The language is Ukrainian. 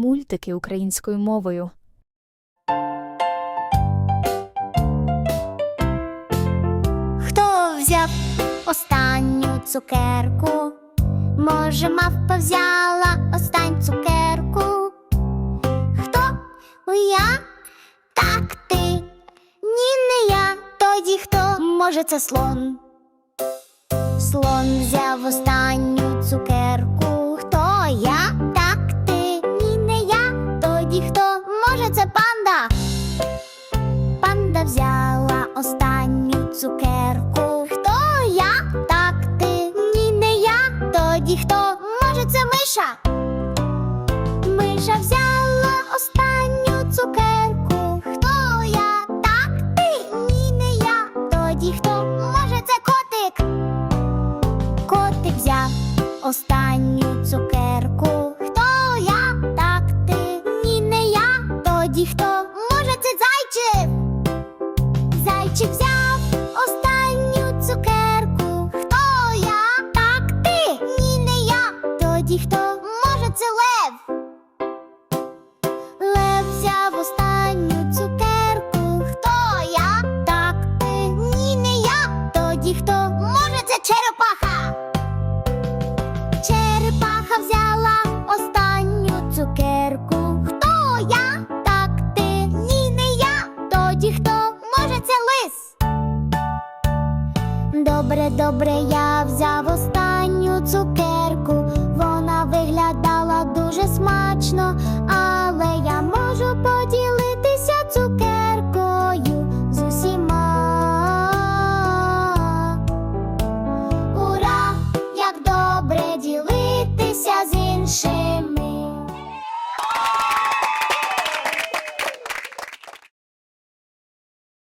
мультики українською мовою. Хто взяв останню цукерку? Може, мавпа взяла останню цукерку? Хто? Я? Так ти. Ні, не я. Тоді хто? Може, це слон. Слон взяв останню Тоді хто? Може, це панда. Панда взяла останню цукерку. Хто я? Так ти. Ні, не я. Тоді хто? Може, це миша? Миша взяла останню цукерку. Хто я? Так ти. Ні, не я. Тоді хто? Може, це котик? Котик взяв останню Тоді хто? Може, це зайчик? Зайчик взяв останню цукерку. Хто я? Так ти. Ні, не я. Тоді хто? Може, це лев? Лев взяв останню цукерку. Хто я? Так ти. Ні, не я. Тоді хто? Тоді хто? Може, це лис? Добре, добре, я взяв останню цукерку. Вона виглядала дуже смачно,